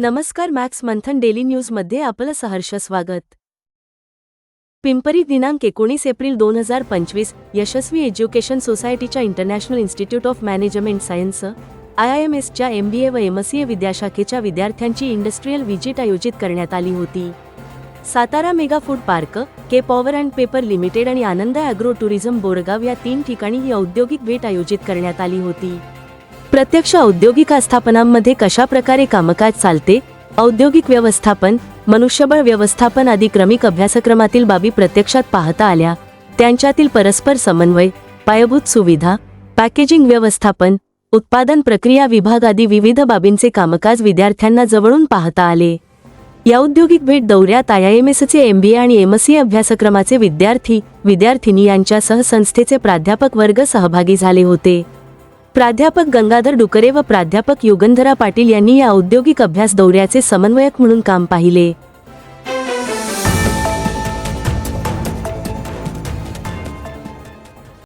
नमस्कार मॅक्स मंथन डेली न्यूजमध्ये आपलं सहर्ष स्वागत. पिंपरी दिनांक एकोणीस एप्रिल दोन हजार पंचवीस यशस्वी एज्युकेशन सोसायटीच्या international institute of management science I I M एसच्या एम बी ए व एम सी ए विद्याशाखेच्या विद्यार्थ्यांची इंडस्ट्रीयल व्हिजिट आयोजित करण्यात आली होती. Satara mega food park K power and paper limited आणि आनंद ॲग्रो टुरिझम बोरगाव या तीन ठिकाणी ही औद्योगिक भेट आयोजित करण्यात आली होती. प्रत्यक्ष औद्योगिक आस्थापनांमध्ये कशा प्रकारे कामकाज चालते? औद्योगिक व्यवस्थापन मनुष्यबळ व्यवस्थापन आदी क्रमिक अभ्यासक्रमातील बाबी प्रत्यक्षात पाहता आल्या. त्यांच्यातील परस्पर समन्वय पायाभूत सुविधा पॅकेजिंग व्यवस्थापन उत्पादन प्रक्रिया विभाग आदी विविध बाबींचे कामकाज विद्यार्थ्यांना जवळून पाहता आले. या औद्योगिक भेट दौऱ्यात आय आय एम एसचे एम बी ए आणि एम सी अभ्यासक्रमाचे विद्यार्थी विद्यार्थिनी यांच्यासह संस्थेचे प्राध्यापक वर्ग सहभागी झाले होते. प्राध्यापक गंगाधर डुकरे व प्राध्यापक युगंधरा पाटील यांनी या औद्योगिक अभ्यास दौऱ्याचे समन्वयक म्हणून काम पाहिले.